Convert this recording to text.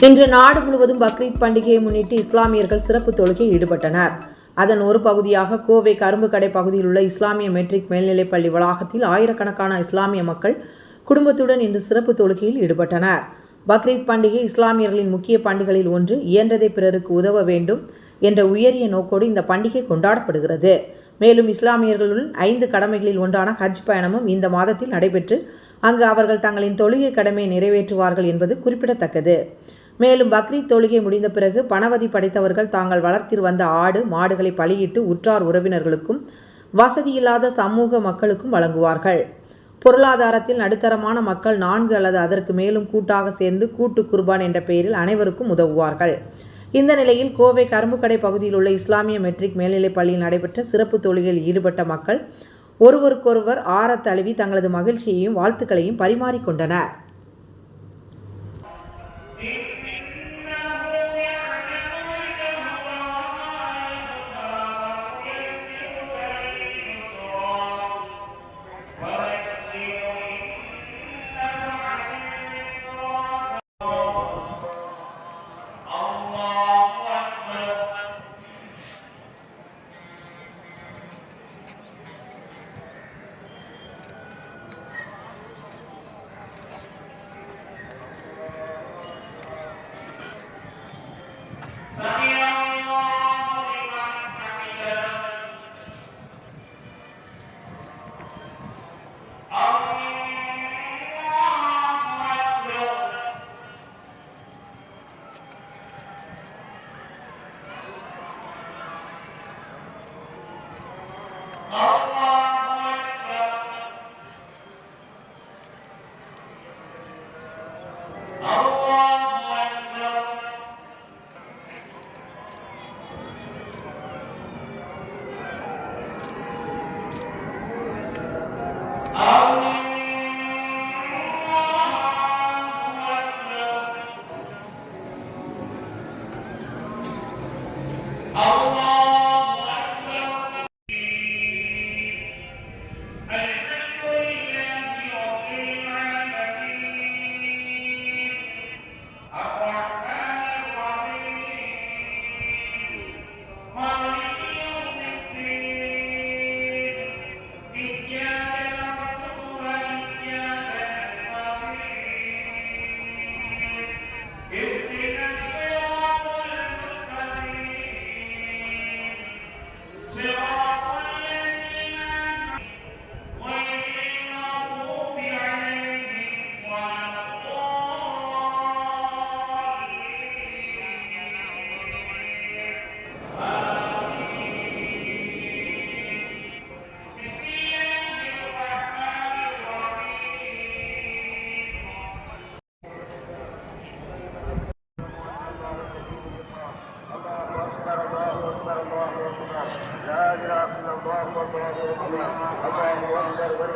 இன்று நாடு முழுவதும் பக்ரீத் பண்டிகையை முன்னிட்டு இஸ்லாமியர்கள் சிறப்பு தொழுகையில் ஈடுபட்டனர். அதன் ஒரு பகுதியாக கோவை கரும்பு கடை பகுதியில் உள்ள இஸ்லாமிய மெட்ரிக் மேல்நிலைப் பள்ளி வளாகத்தில் ஆயிரக்கணக்கான இஸ்லாமிய மக்கள் குடும்பத்துடன் இன்று சிறப்பு தொழுகையில் ஈடுபட்டனர். பக்ரீத் பண்டிகை இஸ்லாமியர்களின் முக்கிய பண்டிகைகளில் ஒன்று இயன்றதை பிறருக்கு உதவ வேண்டும் என்ற உயரிய நோக்கோடு இந்த பண்டிகை கொண்டாடப்படுகிறது. மேலும் இஸ்லாமியர்களுடன் ஐந்து கடமைகளில் ஒன்றான ஹஜ் பயணமும் இந்த மாதத்தில் நடைபெற்று அங்கு அவர்கள் தங்களின் தொழுகை கடமையை நிறைவேற்றுவார்கள் என்பது குறிப்பிடத்தக்கது. மேலும் பக்ரீத் தொழுகை முடிந்த பிறகு பணவதி படைத்தவர்கள் தாங்கள் வளர்த்தி வந்த ஆடு மாடுகளை பலியிட்டு உற்றார் உறவினர்களுக்கும் வசதியில்லாத சமூக மக்களுக்கும் வழங்குவார்கள். பொருளாதாரத்தில் நடுத்தரமான மக்கள் நான்கு அல்லது அதற்கு மேலும் கூட்டாக சேர்ந்து கூட்டு குர்பான் என்ற பெயரில் அனைவருக்கும் உதவுவார்கள். இந்த நிலையில் கோவை கரும்புக்கடை பகுதியில் உள்ள இஸ்லாமிய மெட்ரிக் மேல்நிலைப் பள்ளியில் நடைபெற்ற சிறப்பு தொழுகையில் ஈடுபட்ட மக்கள் ஒருவருக்கொருவர் ஆற தழுவி தங்களது மகிழ்ச்சியையும் வாழ்த்துக்களையும் பரிமாறிக்கொண்டனர். Allah. أكبر